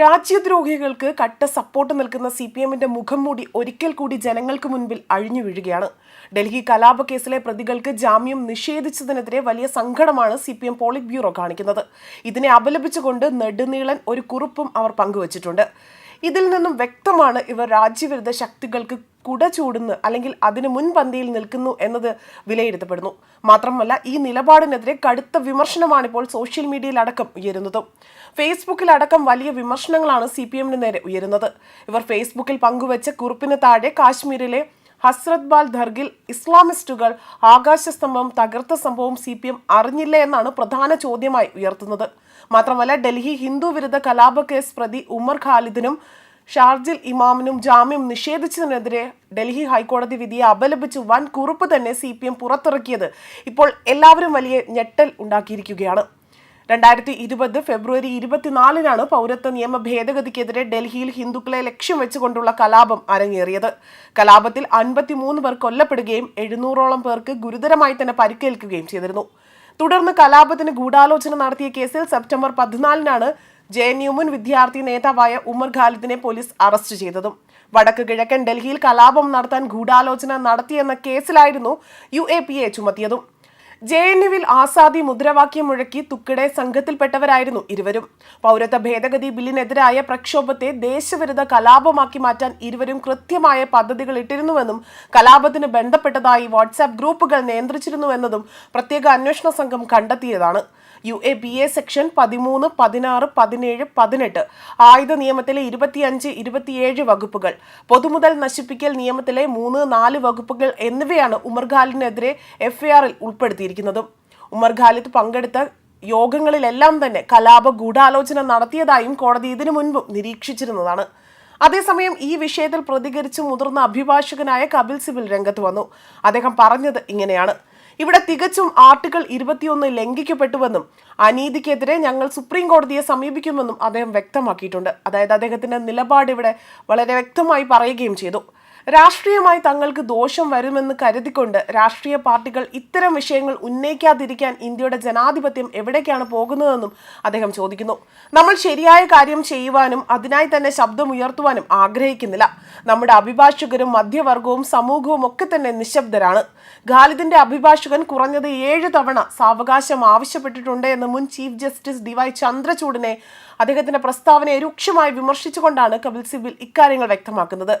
രാജ്യദ്രോഹികൾക്ക് കട്ട സപ്പോർട്ട് നൽകുന്ന C P എമ്മിന്റെ മുഖം മൂടി ഒരിക്കൽ കൂടി ജനങ്ങൾക്ക് മുൻപിൽ അഴിഞ്ഞു വീഴുകയാണ്. ഡൽഹി കലാപ കേസിലെ പ്രതികൾക്ക് ജാമ്യം നിഷേധിച്ചതിനെതിരെ വലിയ സങ്കടമാണ് C P M polit bureau കാണിക്കുന്നത്. ഇതിനെ അപലപിച്ചുകൊണ്ട് നെടുനീളൻ ഒരു കുറിപ്പും അവർ പങ്കുവച്ചിട്ടുണ്ട്. ഇതിൽ നിന്നും വ്യക്തമാണ് ഇവർ രാജ്യവിരുദ്ധ ശക്തികൾക്ക് കുട ചൂടുന്നു അല്ലെങ്കിൽ അതിന് മുൻപന്തിയിൽ നിൽക്കുന്നു എന്നത് വിലയിരുത്തപ്പെടുന്നു. മാത്രമല്ല ഈ നിലപാടിനെതിരെ കടുത്ത വിമർശനമാണ് ഇപ്പോൾ സോഷ്യൽ മീഡിയയിൽ അടക്കം ഉയരുന്നതും. ഫേസ്ബുക്കിലടക്കം വലിയ വിമർശനങ്ങളാണ് സി പി എമ്മിന് നേരെ ഉയരുന്നത്. ഇവർ ഫേസ്ബുക്കിൽ പങ്കുവച്ച കുറിപ്പിന് താഴെ കാശ്മീരിലെ ഹസ്രത് ബാൽ ദർഗിൽ ഇസ്ലാമിസ്റ്റുകൾ ആകാശസ്തംഭം തകർത്ത സംഭവം സി പി എം അറിഞ്ഞില്ല എന്നാണ് പ്രധാന ചോദ്യമായി ഉയർത്തുന്നത്. മാത്രമല്ല ഡൽഹി ഹിന്ദു വിരുദ്ധ കലാപ കേസ് പ്രതി ഉമർ ഖാലിദിനും ഷാർജിൽ ഇമാമിനും ജാമ്യം നിഷേധിച്ചതിനെതിരെ ഡൽഹി ഹൈക്കോടതി വിധിയെ അപലപിച്ച് വൻ കുറിപ്പ് തന്നെ സി പി എം പുറത്തിറക്കിയത് ഇപ്പോൾ എല്ലാവരും വലിയ ഞെട്ടൽ ഉണ്ടാക്കിയിരിക്കുകയാണ്. രണ്ടായിരത്തി ഇരുപത് ഫെബ്രുവരി ഇരുപത്തിനാലിനാണ് പൗരത്വ നിയമ ഭേദഗതിക്കെതിരെ ഡൽഹിയിൽ ഹിന്ദുക്കളെ ലക്ഷ്യം വെച്ചുകൊണ്ടുള്ള കലാപം അരങ്ങേറിയത്. കലാപത്തിൽ അൻപത്തിമൂന്ന് പേർ കൊല്ലപ്പെടുകയും എഴുന്നൂറോളം പേർക്ക് ഗുരുതരമായി തന്നെ പരിക്കേൽക്കുകയും ചെയ്തിരുന്നു. തുടർന്ന് കലാപത്തിന് ഗൂഢാലോചന നടത്തിയ കേസിൽ സെപ്റ്റംബർ പതിനാലിനാണ് ജെ എൻ യു മുൻ വിദ്യാർത്ഥി നേതാവായ ഉമർ ഖാലിദിനെ പോലീസ് അറസ്റ്റ് ചെയ്തതും. വടക്ക് കിഴക്കൻ ഡൽഹിയിൽ കലാപം നടത്താൻ ഗൂഢാലോചന നടത്തിയെന്ന കേസിലായിരുന്നു യു എ പി എ ചുമത്തിയതും. ജെ എൻ യുവിൽ ആസാദി മുദ്രാവാക്യം മുഴക്കി തുക്കിടെ സംഘത്തിൽപ്പെട്ടവരായിരുന്നു ഇരുവരും. പൗരത്വ ഭേദഗതി ബില്ലിനെതിരായ പ്രക്ഷോഭത്തെ ദേശവിരുദ്ധ കലാപമാക്കി മാറ്റാൻ ഇരുവരും കൃത്യമായ പദ്ധതികൾ ഇട്ടിരുന്നുവെന്നും കലാപത്തിന് ബന്ധപ്പെട്ടതായി വാട്സാപ്പ് ഗ്രൂപ്പുകൾ നിയന്ത്രിച്ചിരുന്നുവെന്നതും പ്രത്യേക അന്വേഷണ സംഘം കണ്ടെത്തിയതാണ്. U A P A section പതിമൂന്ന് പതിനാറ് പതിനേഴ് പതിനെട്ട് ആയുധ നിയമത്തിലെ ഇരുപത്തിയഞ്ച് ഇരുപത്തിയേഴ് വകുപ്പുകൾ പൊതുമുതൽ നശിപ്പിക്കൽ നിയമത്തിലെ മൂന്ന് നാല് വകുപ്പുകൾ എന്നിവയാണ് ഉമർ ഖാലിദിനെതിരെ എഫ്ഐആറിൽ ഉൾപ്പെടുത്തിയിരിക്കുന്നത്. ഉമർ പങ്കെടുത്ത യോഗങ്ങളിലെല്ലാം തന്നെ കലാപ ഗൂഢാലോചന നടത്തിയതായും കോടതി ഇതിനു മുൻപും നിരീക്ഷിച്ചിരുന്നതാണ്. അതേസമയം ഈ വിഷയത്തിൽ പ്രതികരിച്ച് മുതിർന്ന അഭിഭാഷകനായ കപിൽ സിബിൽ രംഗത്ത് വന്നു. അദ്ദേഹം പറഞ്ഞത് ഇങ്ങനെയാണ്. ഇവിടെ തികച്ചും ആർട്ടിക്കിൾ ഇരുപത്തിയൊന്ന് ലംഘിക്കപ്പെട്ടുവെന്നും അനീതിക്കെതിരെ ഞങ്ങൾ സുപ്രീം കോടതിയെ സമീപിക്കുമെന്നും അദ്ദേഹം വ്യക്തമാക്കിയിട്ടുണ്ട്. അതായത് അദ്ദേഹത്തിന്റെ നിലപാട് ഇവിടെ വളരെ വ്യക്തമായി പറയുകയും ചെയ്തു. രാഷ്ട്രീയമായി തങ്ങൾക്ക് ദോഷം വരുമെന്ന് കരുതിക്കൊണ്ട് രാഷ്ട്രീയ പാർട്ടികൾ ഇത്തരം വിഷയങ്ങൾ ഉന്നയിക്കാതിരിക്കാൻ ഇന്ത്യയുടെ ജനാധിപത്യം എവിടേക്കാണ് പോകുന്നതെന്നും അദ്ദേഹം ചോദിക്കുന്നു. നമ്മൾ ശരിയായ കാര്യം ചെയ്യുവാനും അതിനായി തന്നെ ശബ്ദമുയർത്തുവാനും ആഗ്രഹിക്കുന്നില്ല. നമ്മുടെ അഭിഭാഷകരും മധ്യവർഗവും സമൂഹവും ഒക്കെ തന്നെ നിശബ്ദരാണ്. ഖാലിദിന്റെ അഭിഭാഷകൻ കുറഞ്ഞത് ഏഴ് തവണ സാവകാശം ആവശ്യപ്പെട്ടിട്ടുണ്ട് എന്ന് മുൻ ചീഫ് ജസ്റ്റിസ് ഡി വൈ ചന്ദ്രചൂഡിനെ അദ്ദേഹത്തിന്റെ പ്രസ്താവനയെ രൂക്ഷമായി വിമർശിച്ചുകൊണ്ടാണ് കപിൽ സിബിൽ ഇക്കാര്യങ്ങൾ വ്യക്തമാക്കുന്നത്.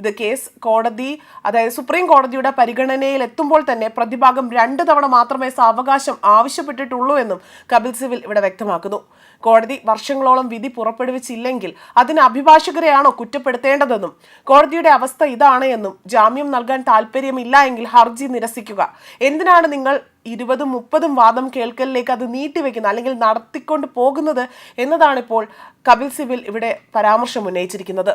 ഇത് കേസ് കോടതി അതായത് സുപ്രീം കോടതിയുടെ പരിഗണനയിൽ എത്തുമ്പോൾ തന്നെ പ്രതിഭാഗം രണ്ട് തവണ മാത്രമേ സാവകാശം ആവശ്യപ്പെട്ടിട്ടുള്ളൂ എന്നും കപിൽ സിവിൽ ഇവിടെ വ്യക്തമാക്കുന്നു. കോടതി വർഷങ്ങളോളം വിധി പുറപ്പെടുവിച്ചില്ലെങ്കിൽ അതിന് അഭിഭാഷകരെയാണോ കുറ്റപ്പെടുത്തേണ്ടതെന്നും കോടതിയുടെ അവസ്ഥ ഇതാണ് എന്നും ജാമ്യം നൽകാൻ താല്പര്യമില്ല എങ്കിൽ ഹർജി നിരസിക്കുക. എന്തിനാണ് നിങ്ങൾ ഇരുപതും മുപ്പതും വാദം കേൾക്കലിലേക്ക് അത് നീട്ടിവെക്കുന്നത് അല്ലെങ്കിൽ നടത്തിക്കൊണ്ട് പോകുന്നത് എന്നതാണിപ്പോൾ കപിൽ സിബിൽ ഇവിടെ പരാമർശം ഉന്നയിച്ചിരിക്കുന്നത്.